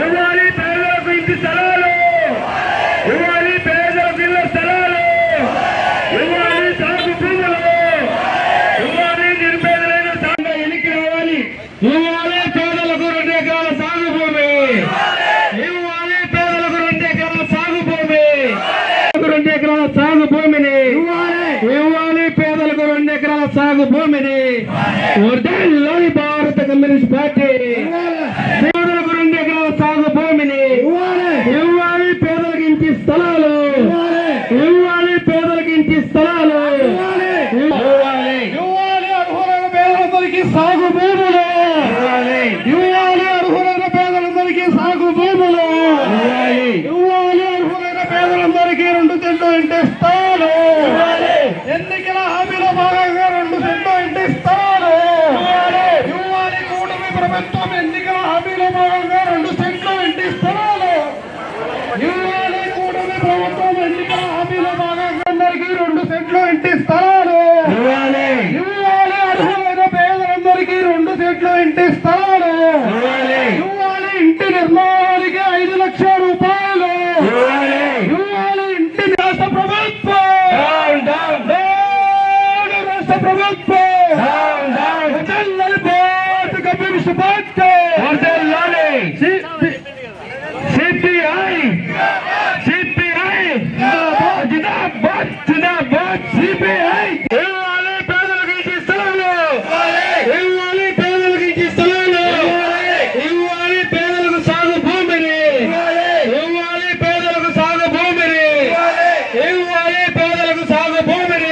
ఇవ్వాలి పేదలకు ఇంటి స్థలాలు. ఇవ్వాలి పేదలకు ఇళ్ళ స్థలాలు. ఇవ్వాలి సాగు భూములు. ఇవ్వాలి నిరుపేదలైన సాగు ఎన్నిక రావాలి. ఇవ్వాలి పేదలకు రెండు ఎకరాల సాగు భూమి. ఇవ్వాలి పేదలకు రెండు ఎకరాల సాగు భూమి. రెండు ఎకరాల సాగు భూమిని. ఇవ్వాలి పేదలకు రెండు ఎకరాల సాగు భూమిని. భారత కమ్యూనిస్ట్ పార్టీ పేదలకు రెండు ఎకరాల సాగు భూమిని ఇవ్వాలి పేదలకు ఇంటి స్థలాలు ఇవ్వాలి పేదలకు ఇంటి స్థలాలు ఇవ్వాలి ఇవ్వాలి అర్హులైన పేదలందరికీ సాగు భూములు ఇవ్వాలి ఇవ్వాలి అర్హులైన పేదలందరికీ సాగు భూములు ఇవ్వాలి ఇవ్వాలి అర్హులైన పేదలందరికీ రెండు సెంట్లు ఇంటి స్థలాలు ఇవ్వాలి ఎన్నికల హామీలో భాగంగా రెండు సెంట్లు ఇంటి స్థలాలు ఇవ్వాలి కూటమి ప్రభుత్వం ఎన్నికల హామీలో భాగంగా రెండు సెంట్లు ఇంటి స్థలాలు ఇవ్వాలి కూటమి ప్రభుత్వం ఎన్నికల హామీలో భాగంగా అందరికీ రెండు సెంట్లు ఇంటి స్థలాలు ఇవ్వాలి ఇవ్వాలి అర్హులైన పేదలందరికీ సెంట్లు ఇంటి స్థలాలు. ఇవ్వాలి. ఇంటి నిర్మాణానికి ఐదు లక్షల రూపాయలు. ఇవ్వాలి. ఇంటి రాష్ట్ర ప్రభుత్వం. రాష్ట్ర ప్రభుత్వం డౌన్ డౌన్ చెల్లెలు పోటు కమ్యూనిస్ట్ పార్టీ వద్దలాలి సిపిఐ సిపిఐ జిందాబాద్ జిందాబాద్ సిపిఐ ఇవ్వాలి పేదలకు ఇంటి స్థలాలు ఇవ్వాలి పేదలకు ఇంటి స్థలాలు ఇవ్వాలి పేదలకు సాగు భూమిని ఇవ్వాలి పేదలకు సాగు భూమిని ఇవ్వాలి పేదలకు సాగు భూమిని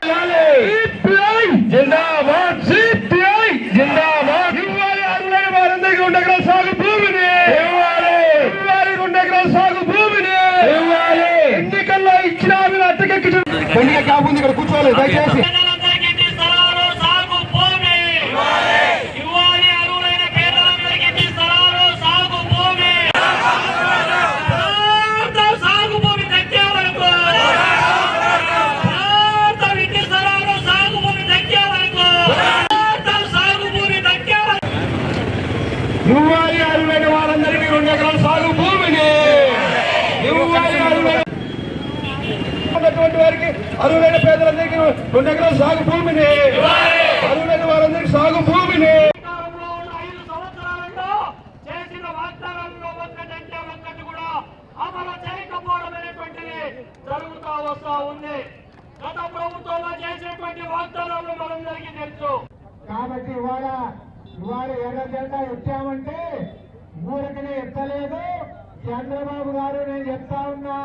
సిపిఐ జిందాబాద్ సిపిఐ జిందాబాద్ ఇవ్వాలి అరులైన వారందరికీ రెండు ఎకరాల సాగు భూమిని. ఇవ్వాలి. ఇవ్వాలి రెండు ఎకరాల సాగు భూమిని. ఇవ్వాలి. ఎన్నికల్లో ఇచ్చిన అట్టకెక్కి పెళ్ళిగా కాకుండా ఇక్కడ కూర్చోవాలి దయచేసి పేదలందరికీ ఇంటి స్థలాలు సాగు భూమి ఇవ్వాలి అర్హులైన పేదలందరికీ ఇంటి స్థలాలు సాగు భూమి ప్రాంతం సాగు భూమి దక్కే వరకు ప్రాంతం ఇంటి స్థలాలు సాగు భూమి దక్కే వరకు ప్రాంతం సాగు భూమి దక్కే వరకు ఇవ్వాలి అరులైన వారందరికీ రెండు ఎకరాల సాగు భూమిని ఇవ్వాలి అరులైన అరువులైన పేదలందరికీ రెండు ఎకరాల సాగు భూమిని. అరువులైన వారందరికీ సాగు భూమిని. జరుగుతూ వస్తా ఉంది. గత ప్రభుత్వంలో చేసినటువంటి వాగ్దానాలు మనందరికీ తెలుసు. కాబట్టి ఇవాళ ఇవాళ ఎర్ర జెండా ఎత్తామంటే ఊరికనే ఎత్తలేదు. చంద్రబాబు గారు నేను చెప్తా ఉన్నా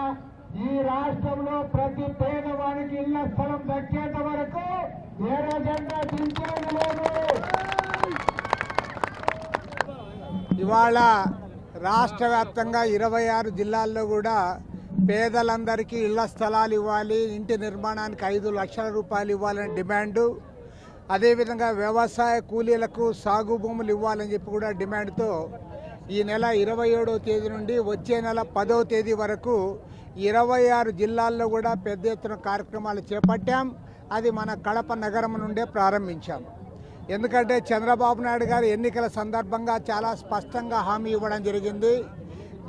ఈ రాష్ట్రంలో ప్రతి పేదవానికి ఇళ్ళ స్థలం దక్కేంత వరకు ఎర్ర జెండా దించేది లేదు. ఇవాళ రాష్ట్ర వ్యాప్తంగా ఇరవై ఆరు జిల్లాల్లో కూడా పేదలందరికీ ఇళ్ళ స్థలాలు ఇవ్వాలి ఇంటి నిర్మాణానికి ఐదు లక్షల రూపాయలు ఇవ్వాలని డిమాండు. అదేవిధంగా వ్యవసాయ కూలీలకు సాగు భూములు ఇవ్వాలని చెప్పి కూడా డిమాండ్తో ఈ నెల ఇరవై ఏడవ తేదీ నుండి వచ్చే నెల పదవ తేదీ వరకు ఇరవై ఆరు జిల్లాల్లో కూడా పెద్ద ఎత్తున కార్యక్రమాలు చేపట్టాం. అది మన కడప నగరం నుండే ప్రారంభించాం. ఎందుకంటే చంద్రబాబు నాయుడు గారు ఎన్నికల సందర్భంగా చాలా స్పష్టంగా హామీ ఇవ్వడం జరిగింది.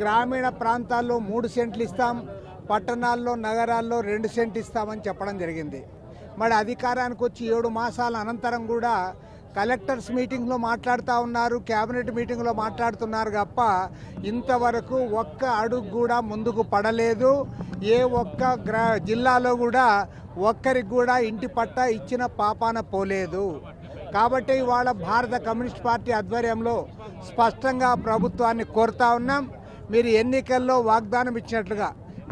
గ్రామీణ ప్రాంతాల్లో మూడు సెంట్లు ఇస్తాం పట్టణాల్లో నగరాల్లో రెండు సెంట్లు ఇస్తామని చెప్పడం జరిగింది. మరి అధికారానికి వచ్చి ఏడు మాసాల అనంతరం కూడా కలెక్టర్స్ మీటింగ్లో మాట్లాడుతూ ఉన్నారు కేబినెట్ మీటింగ్లో మాట్లాడుతున్నారు తప్ప ఇంతవరకు ఒక్క అడుగు కూడా ముందుకు పడలేదు. ఏ ఒక్క గ్రా జిల్లాలో కూడా ఒక్కరికి కూడా ఇంటి పట్టా ఇచ్చిన పాపాన పోలేదు. కాబట్టి ఇవాళ భారత కమ్యూనిస్ట్ పార్టీ ఆధ్వర్యంలో స్పష్టంగా ప్రభుత్వాన్ని కోరుతా ఉన్నాం. మీరు ఎన్నికల్లో వాగ్దానం ఇచ్చినట్లుగా.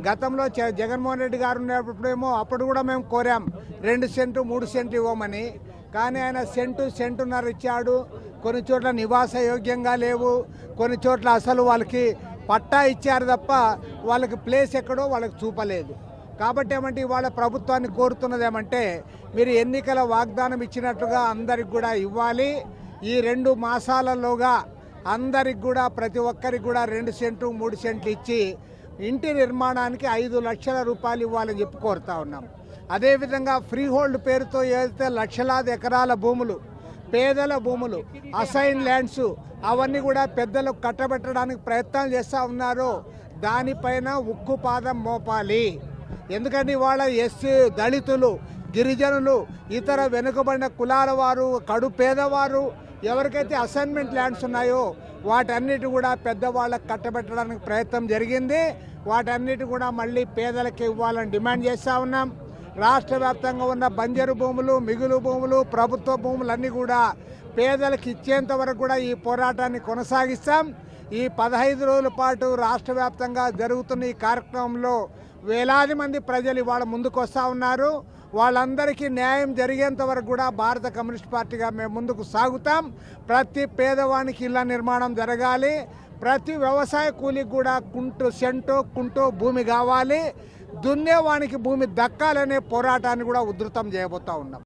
గతంలో జగన్మోహన్ రెడ్డి గారు ఉన్నప్పుడేమో అప్పుడు కూడా మేము కోరాం. రెండు సెంటు మూడు సెంట్లు ఇవ్వమని. కానీ ఆయన సెంటు సెంటున్నర ఇచ్చాడు. కొన్ని చోట్ల నివాస యోగ్యంగా లేవు. కొన్ని చోట్ల అసలు వాళ్ళకి పట్టా ఇచ్చారు తప్ప వాళ్ళకి ప్లేస్ ఎక్కడో వాళ్ళకి చూపలేదు. కాబట్టి ఏమంటే ఇవాళ ప్రభుత్వాన్ని కోరుతున్నది ఏమంటే మీరు ఎన్నికల వాగ్దానం ఇచ్చినట్టుగా అందరికి కూడా ఇవ్వాలి. ఈ రెండు మాసాలలోగా అందరికి కూడా ప్రతి ఒక్కరికి కూడా రెండు సెంట్లు మూడు సెంట్లు ఇచ్చి ఇంటి నిర్మాణానికి ఐదు లక్షల రూపాయలు ఇవ్వాలని చెప్పి కోరుతా ఉన్నాం. అదేవిధంగా ఫ్రీ హోల్డ్ పేరుతో ఏదైతే లక్షలాది ఎకరాల భూములు పేదల భూములు అసైన్ ల్యాండ్స్ అవన్నీ కూడా పెద్దలకు కట్టబెట్టడానికి ప్రయత్నాలు చేస్తూ ఉన్నారు దానిపైన ఉక్కు పాదం మోపాలి. ఎందుకంటే ఇవాళ ఎస్సీ దళితులు గిరిజనులు ఇతర వెనుకబడిన కులాల వారు కడు పేదవారు ఎవరికైతే అసైన్మెంట్ ల్యాండ్స్ ఉన్నాయో వాటన్నిటి కూడా పెద్దవాళ్ళకి కట్టబెట్టడానికి ప్రయత్నం జరిగింది. వాటన్నిటి కూడా మళ్ళీ పేదలకు ఇవ్వాలని డిమాండ్ చేస్తూ ఉన్నాం. రాష్ట్ర వ్యాప్తంగా ఉన్న బంజరు భూములు మిగులు భూములు ప్రభుత్వ భూములన్నీ కూడా పేదలకు ఇచ్చేంత వరకు కూడా ఈ పోరాటాన్ని కొనసాగిస్తాం. ఈ పదహైదు రోజుల పాటు రాష్ట్ర వ్యాప్తంగా జరుగుతున్న ఈ కార్యక్రమంలో వేలాది మంది ప్రజలు ఇవాళ ముందుకు వస్తూ ఉన్నారు. వాళ్ళందరికీ న్యాయం జరిగేంత వరకు కూడా భారత కమ్యూనిస్ట్ పార్టీగా మేము ముందుకు సాగుతాం. ప్రతి పేదవానికి ఇళ్ళ నిర్మాణం జరగాలి. ప్రతి వ్యవసాయ కూలికి కూడా కుంటు సెంటో కుంటో భూమి కావాలి. దున్నేవానికి భూమి దక్కాలనే పోరాటాన్ని కూడా ఉధృతం చేయబోతా ఉన్నాం.